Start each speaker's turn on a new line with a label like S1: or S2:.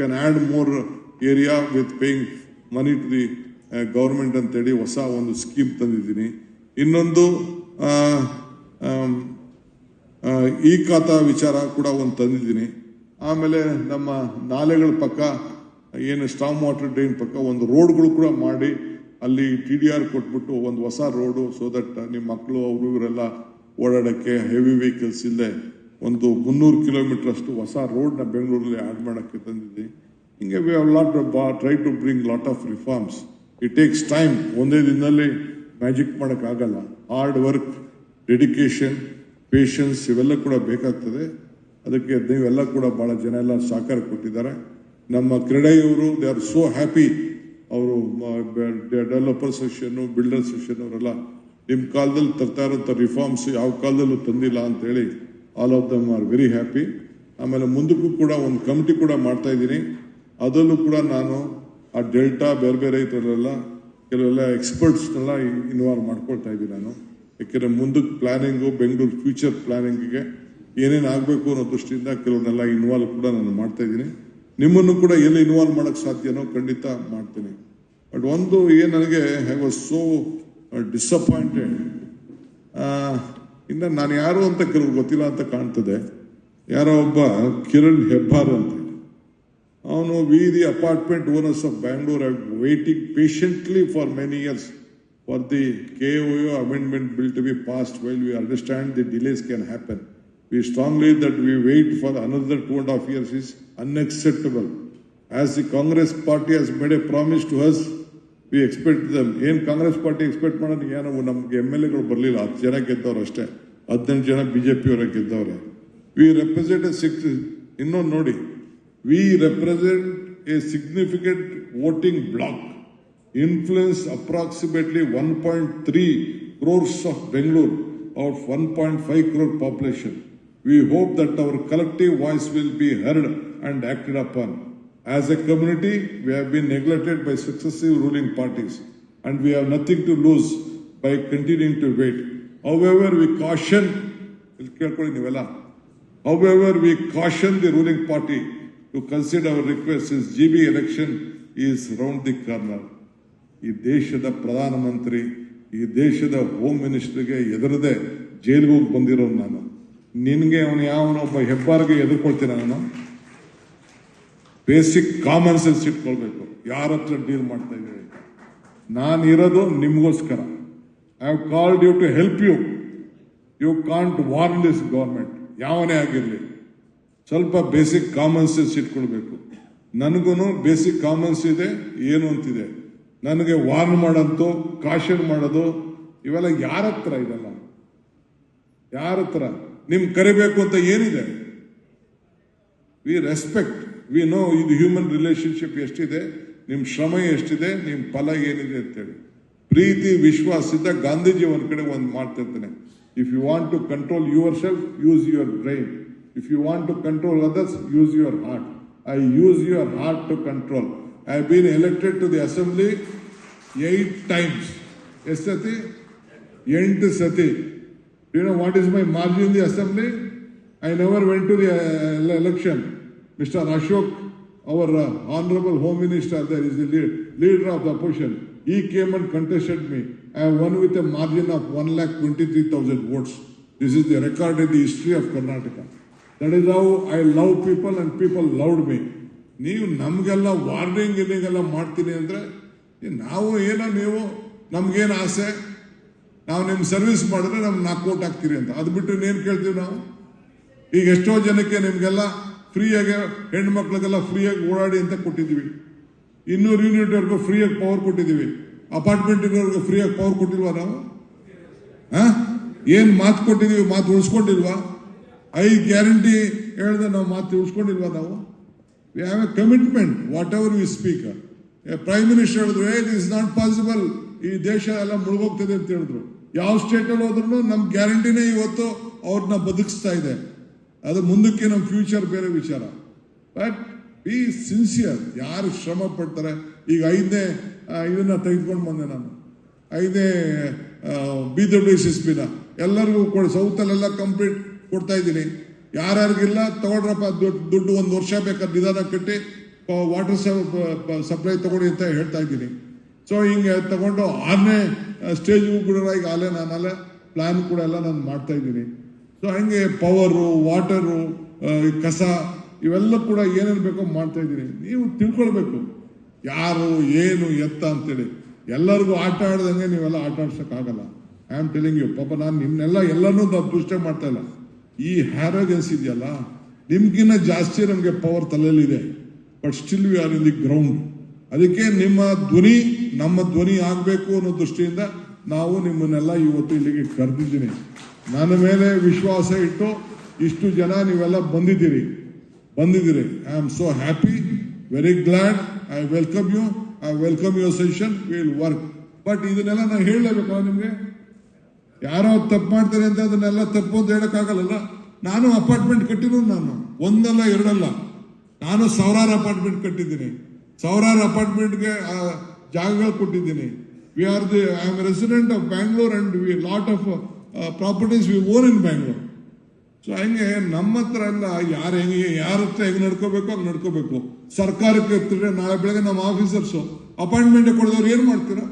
S1: Can add more area with paying money to the government ಅಂತೇಳಿ ಹೊಸ ಒಂದು scheme ತಂದಿದ್ದೀನಿ. ಇನ್ನೊಂದು ಈ ಖಾತಾ ವಿಚಾರ ಕೂಡ ಒಂದು ತಂದಿದ್ದೀನಿ. ಆಮೇಲೆ ನಮ್ಮ ನಾಲೆಗಳ ಪಕ್ಕ, ಏನು ಸ್ಟಾಮ್ ವಾಟರ್ ಡ್ರೈನ್ ಪಕ್ಕ ಒಂದು ರೋಡ್ಗಳು ಕೂಡ ಮಾಡಿ, ಅಲ್ಲಿ ಟಿ ಡಿ ಆರ್ ಕೊಟ್ಬಿಟ್ಟು ಒಂದು ಹೊಸ ರೋಡು ಸೊ ದಟ್ ನಿಮ್ಮ ಮಕ್ಕಳು, ಅವರು, ಇವರೆಲ್ಲ ಓಡಾಡೋಕ್ಕೆ ಹೆವಿ ವೆಹಿಕಲ್ಸ್ ಇಲ್ಲದೆ ಒಂದು ಮುನ್ನೂರು ಕಿಲೋಮೀಟರ್ ಅಷ್ಟು ಹೊಸ ರೋಡ್ನ ಬೆಂಗಳೂರಲ್ಲಿ ಆ್ಯಡ್ ಮಾಡೋಕ್ಕೆ ತಂದಿದೆ ಹಿಂಗೆ we have lot try to bring lot of reforms it takes time ಒಂದೇ ದಿನದಲ್ಲಿ ಮ್ಯಾಜಿಕ್ ಮಾಡೋಕ್ಕಾಗಲ್ಲ ಹಾರ್ಡ್ ವರ್ಕ್ ಡೆಡಿಕೇಶನ್ ಪೇಷನ್ಸ್ ಇವೆಲ್ಲ ಕೂಡ ಬೇಕಾಗ್ತದೆ. ಅದಕ್ಕೆ ನೀವೆಲ್ಲ ಕೂಡ ಭಾಳ ಜನ ಎಲ್ಲ ಸಹಕಾರ ಕೊಟ್ಟಿದ್ದಾರೆ. ನಮ್ಮ ಕ್ರೀಡೆಯವರು ದೇ ಆರ್ ಸೋ ಹ್ಯಾಪಿ ಅವರು ಡೆವಲಪರ್ ಸೆಷನ್ನು ಬಿಲ್ಡರ್ ಸೆಷನ್ ಅವರೆಲ್ಲ ನಿಮ್ಮ ಕಾಲದಲ್ಲಿ ತರ್ತಾ ಇರೋಂಥ ರಿಫಾರ್ಮ್ಸ್ ಯಾವ ಕಾಲದಲ್ಲೂ ತಂದಿಲ್ಲ ಅಂತೇಳಿ all of them are very happy ಆಮೇಲೆ ಮುಂದಕ್ಕೂ ಕೂಡ ಒಂದು ಕಮಿಟಿ ಕೂಡ ಮಾಡ್ತಾ ಇದ್ದೀನಿ. ಅದರಲ್ಲೂ ಕೂಡ ನಾನು ಆ ಡೆಲ್ಟಾ ಬೇರೆ ಬೇರೆ ಇದರಲ್ಲೆಲ್ಲ ಕೆಲವೆಲ್ಲ ಎಕ್ಸ್ಪರ್ಟ್ಸ್ನೆಲ್ಲ ಇನ್ವಾಲ್ವ್ ಮಾಡ್ಕೊಳ್ತಾ ಇದ್ದೀನಿ ನಾನು. ಯಾಕೆಂದರೆ ಮುಂದಕ್ಕೆ ಪ್ಲಾನಿಂಗು ಬೆಂಗಳೂರು ಫ್ಯೂಚರ್ ಪ್ಲಾನಿಂಗಿಗೆ ಏನೇನು ಆಗಬೇಕು ಅನ್ನೋ ದೃಷ್ಟಿಯಿಂದ ಕೆಲವನ್ನೆಲ್ಲ ಇನ್ವಾಲ್ವ್ ಕೂಡ ನಾನು ಮಾಡ್ತಾ ಇದ್ದೀನಿ. ನಿಮ್ಮನ್ನು ಕೂಡ ಎಲ್ಲಿ ಇನ್ವಾಲ್ವ್ ಮಾಡೋಕ್ಕೆ ಸಾಧ್ಯನೋ ಖಂಡಿತ ಮಾಡ್ತೀನಿ. ಬಟ್ ಒಂದು ಏನು ನನಗೆ ಐ ವಾಸ್ ಸೋ ಡಿಸಪಾಯಿಂಟೆಡ್ ಇಂದ ನಾನು ಯಾರು ಅಂತ ಕೆಲವು ಗೊತ್ತಿಲ್ಲ ಅಂತ ಕಾಣ್ತದೆ. ಯಾರೋ ಒಬ್ಬ ಕಿರಣ್ ಹೆಬ್ಬಾರ್ ಅಂತ ಅವನು ವಿಧಿ apartment owners of Bangalore I waiting patiently for many years for the K O amendment bill to be passed while we understand the delays can happen we strongly that we wait for another two and half years is unacceptable as the Congress party as made a promise to us we expect them ಏನು Congress party expect ಮಾಡೋದು ಏನೋ ನಮಗೆ M L ಎಗಳು ಬರಲಿಲ್ಲ. ಹತ್ತು ಜನ ಗೆದ್ದವರು ಅಷ್ಟೇ. ಹದಿನೆಂಟು ಜನ ಬಿಜೆಪಿ ಅವರ ಗೆದ್ದವ್ರೆ ವಿ ರೆಪ್ರೆಸೆಂಟ್ ಸಿಕ್ಸ್ ಇನ್ನೊಂದು ನೋಡಿ we represent a significant voting bloc influence approximately 1.3 crores of Bangalore out of 1.5 crore population. We hope that our collective voice will be heard and acted upon. As a community, we have been neglected by successive ruling parties and we have nothing to lose by continuing to wait. However, we caution, ಇಲ್ಲಿ ಕೇಳ್ಕೊಳ್ಳಿ ನೀವೆಲ್ಲ However, we caution the ruling party to consider our request since GB election is round the corner. ಈ ದೇಶದ ಪ್ರಧಾನಮಂತ್ರಿ ಈ ದೇಶದ home ಮಿನಿಸ್ಟರ್ಗೆ ಎದುರದೆ ಜೈಲಿಗೆ ಹೋಗಿ ಬಂದಿರೋನು ನಾನು. ನಿನಗೆ ಅವನು ಯಾವನೊಬ್ಬ ಹೆಬ್ಬಾರ್ಗೆ ಎದುರ್ಕೊಳ್ತೀನಿ ನಾನು. ಬೇಸಿಕ್ ಕಾಮನ್ ಸೆನ್ಸ್ ಇಟ್ಕೊಳ್ಬೇಕು. ಯಾರ ಹತ್ರ ಡೀಲ್ ಮಾಡ್ತಾ ಇದ್ದೀವಿ ನಾನು ಇರೋದು ನಿಮಗೋಸ್ಕರ. I have called you to help you you can't warn this government ಯಾವನೇ ಆಗಿರಲಿ. ಸ್ವಲ್ಪ ಬೇಸಿಕ್ ಕಾಮನ್ ಸೆನ್ಸ್ ಇಟ್ಕೊಳ್ಬೇಕು. ನನಗೂ ಬೇಸಿಕ್ ಕಾಮನ್ಸ್ ಇದೆ, ಏನು ಅಂತಿದೆ. ನನಗೆ ವಾರ್ನ್ ಮಾಡೋಂತು ಕಾಶನ್ ಮಾಡೋದು, ಇವೆಲ್ಲ ಯಾರ ಹತ್ರ ಇದೆಲ್ಲ? ಯಾರ ಹತ್ರ? ನಿಮ್ ಕರಿಬೇಕು ಅಂತ ಏನಿದೆ? ವಿ ರೆಸ್ಪೆಕ್ಟ್ ವಿ ನೋ ಇದು ಹ್ಯೂಮನ್ ರಿಲೇಶನ್ಶಿಪ್ ಎಷ್ಟಿದೆ ನಿಮ್ಮ ಶ್ರಮ ಎಷ್ಟಿದೆ ನಿಮ್ಮ ಫಲ ಏನಿದೆ ಅಂತೇಳಿ. ಪ್ರೀತಿ ವಿಶ್ವಾಸದಿಂದ ಗಾಂಧೀಜಿ ಒಂದು ಕಡೆ ಒಂದು ಮಾಡ್ತಿರ್ತಾನೆ. If you want to control your self use your brain if you want to control others use your heart I use your heart to control I been elected to the assembly eight times ಎಷ್ಟು ಸತಿ? ಎಂಟು ಸತಿ. You know what is my margin the assembly I never went to the election mister Ashok our honourable home minister there is the leader of the lead, He came and contested me. I won with a margin of one lakh twenty-three thousand votes. This is the record in the history of Karnataka. That is how I love people and people loved me. ನೀವು ನಮಗೆಲ್ಲ warning ಗಿರ್ನಿಂಗ್ ಮಾಡ್ತೀನಿ ಅಂದ್ರೆ ನಾವು ಏನೋ ನೀವು ನಮ್ಗೇನು ಆಸೆ ನಾವು ನಿಮ್ಮ ಸರ್ವಿಸ್ ಮಾಡಿದ್ರೆ ನಮ್ಗೆ ನಾಲ್ಕು ಕೋಟ್ ಹಾಕ್ತೀರಿ ಅಂತ ಅದು ಬಿಟ್ಟು ಏನು ಕೇಳ್ತೀವಿ ನಾವು ಈಗ ಎಷ್ಟೋ ಜನಕ್ಕೆ ನಿಮ್ಗೆಲ್ಲ ಫ್ರೀಯಾಗಿ ಹೆಣ್ಣು ಮಕ್ಳಿಗೆಲ್ಲ ಫ್ರೀಯಾಗಿ ಓಡಾಡಿ ಅಂತ ಕೊಟ್ಟಿದ್ದೀವಿ ಇನ್ನೂರು ಯೂನಿಟ್ವರೆಗೂ ಫ್ರೀಯಾಗಿ ಪವರ್ ಕೊಟ್ಟಿದ್ದೀವಿ. ಅಪಾರ್ಟ್ಮೆಂಟ್ವರೆಗೂ ಫ್ರೀಯಾಗಿ ಪವರ್ ಕೊಟ್ಟಿಲ್ವಾ ನಾವು? ಏನ್ ಮಾತು ಕೊಟ್ಟಿದೀವಿ ಮಾತು ಉಳಿಸ್ಕೊಂಡಿಲ್ವಾ? ಐದು ಗ್ಯಾರಂಟಿ ಹೇಳ್ದೆ ನಾವು ಮಾತು ಉಳಿಸ್ಕೊಂಡಿಲ್ವಾ ನಾವು? We have a commitment whatever we speak prime minister ಹೇಳಿದ್ರು, ಏ ಇಸ್ ನಾಟ್ ಪಾಸಿಬಲ್ ಈ ದೇಶ ಎಲ್ಲ ಮುಳುಗೋಗ್ತದೆ ಅಂತ ಹೇಳಿದ್ರು. ಯಾವ ಸ್ಟೇಟ್ ಅಲ್ಲಿ ಹೋದ್ರು ನಮ್ ಗ್ಯಾರಂಟಿನೇ ಇವತ್ತು ಅವ್ರನ್ನ ಬದುಕಿಸ್ತಾ ಇದೆ. ಅದು ಮುಂದಕ್ಕೆ ನಮ್ಮ ಫ್ಯೂಚರ್ ಬೇರೆ ವಿಚಾರ. ಬಟ್ ಬಿ ಸಿನ್ಸಿಯರ್ ಯಾರು ಶ್ರಮ ಪಡ್ತಾರೆ ಈಗ ಐದನೇ ಇದನ್ನ ತೆಗೆದುಕೊಂಡು ಬಂದೆ ನಾನು. ಐದನೇ ಬಿದೊಡ್ಡು ಸಿಸ್ಪಿನ ಎಲ್ಲರಿಗೂ ಕೊಡ ಸೌತಲ್ಲೆಲ್ಲ ಕಂಪ್ಲೀಟ್ ಕೊಡ್ತಾ ಇದ್ದೀನಿ. ಯಾರ್ಯಾರಿಗಿಲ್ಲ, ತಗೊಳ್ರಪ್ಪ, ದುಡ್ಡು ದುಡ್ಡು ಒಂದು ವರ್ಷ ಬೇಕಾದ್ರೆ ನಿಧಾನ ಕಟ್ಟಿ ವಾಟರ್ ಸಪ್ಲೈ ತಗೊಳ್ಳಿ ಅಂತ ಹೇಳ್ತಾ ಇದ್ದೀನಿ. ಸೊ ಹಿಂಗೆ ತಗೊಂಡು ಆರನೇ ಸ್ಟೇಜ್ಗೂ ಕೂಡ ಈಗ ಅಲ್ಲೇ ನಾನು ಅಲ್ಲೇ ಪ್ಲಾನ್ ಕೂಡ ಎಲ್ಲ ನಾನು ಮಾಡ್ತಾ ಇದ್ದೀನಿ. ಸೊ ಹಂಗೆ ಪವರು ವಾಟರು ಕಸ ಇವೆಲ್ಲ ಕೂಡ ಏನೇನು ಬೇಕೋ ಮಾಡ್ತಾ ಇದ್ದೀನಿ. ನೀವು ತಿಳ್ಕೊಳ್ಬೇಕು. ಯಾರು, ಏನು, ಎತ್ತ ಅಂತೇಳಿ. ಎಲ್ಲರಿಗೂ ಆಟ ಆಡ್ದಂಗೆ ನೀವೆಲ್ಲ ಆಟ ಆಡ್ಸೋಕ್ಕಾಗಲ್ಲ ಐ ಆಮ್ ಟೆಲಿಂಗ್ ಯು ಪಾಪ ನಾನು ನಿಮ್ನೆಲ್ಲ ಎಲ್ಲನೂ ದೃಷ್ಟಿ ಮಾಡ್ತಾ ಇಲ್ಲ. ಈ ಹ್ಯಾರೋಗೆನ್ಸ್ ಇದೆಯಲ್ಲ, ನಿಮ್ಗಿನ್ನ ಜಾಸ್ತಿ ನಮಗೆ power ತಲೆಯಲ್ಲಿದೆ. But still we are in the ground ಅದಕ್ಕೆ ನಿಮ್ಮ ಧ್ವನಿ, ನಮ್ಮ ಧ್ವನಿ ಆಗಬೇಕು ಅನ್ನೋ ದೃಷ್ಟಿಯಿಂದ ನಾವು ನಿಮ್ಮನ್ನೆಲ್ಲ ಇವತ್ತು ಇಲ್ಲಿಗೆ ಕರೆದಿದ್ದೀನಿ. ನನ್ನ ಮೇಲೆ ವಿಶ್ವಾಸ ಇಟ್ಟು ಇಷ್ಟು ಜನ ನೀವೆಲ್ಲ ಬಂದಿದ್ದೀರಿ. ಬಂದಿದ್ದೀರಿ. I am so happy very glad I welcome you I welcome your session will work but ಇದನ್ನೆಲ್ಲ ನಾನು ಹೇಳಲೇಬೇಕು ನಿಮಗೆ? ಯಾರೋ ತಪ್ಪು ಮಾಡ್ತಾರೆ ಅಂತ ಅದನ್ನೆಲ್ಲ ತಪ್ಪು ಅಂತ ಹೇಳೋಕ್ಕಾಗಲ್ಲ ನಾನು ಅಪಾರ್ಟ್ಮೆಂಟ್ ಕಟ್ಟಿರೋದು ನಾನು. ಒಂದಲ್ಲ, ಎರಡಲ್ಲ. ನಾನು ಸಾವಿರಾರು ಅಪಾರ್ಟ್ಮೆಂಟ್ ಕಟ್ಟಿದ್ದೀನಿ. ಸಾವಿರಾರು ಅಪಾರ್ಟ್ಮೆಂಟ್ಗೆ ಜಾಗಗಳು ಕೊಟ್ಟಿದ್ದೀನಿ. We are the I am resident of Bangalore and we lot of properties we own in Bangalore so ಹಂಗೆ ನಮ್ಮ ಹತ್ರ ಎಲ್ಲ ಯಾರು ಹೆಂಗೆ, ಯಾರ ಹತ್ರ ಹೆಂಗ್ ನಡ್ಕೋಬೇಕು ಹಂಗೆ ನಡ್ಕೋಬೇಕು. ಸರ್ಕಾರಕ್ಕೆ ಎತ್ತಿದ್ರೆ ನಾಳೆ ಬೆಳಗ್ಗೆ ನಮ್ಮ ಆಫೀಸರ್ಸು ಅಪಾಯಿಂಟ್ಮೆಂಟ್ ಕೊಡಿದವ್ರು ಏನು ಮಾಡ್ತೀರಾ?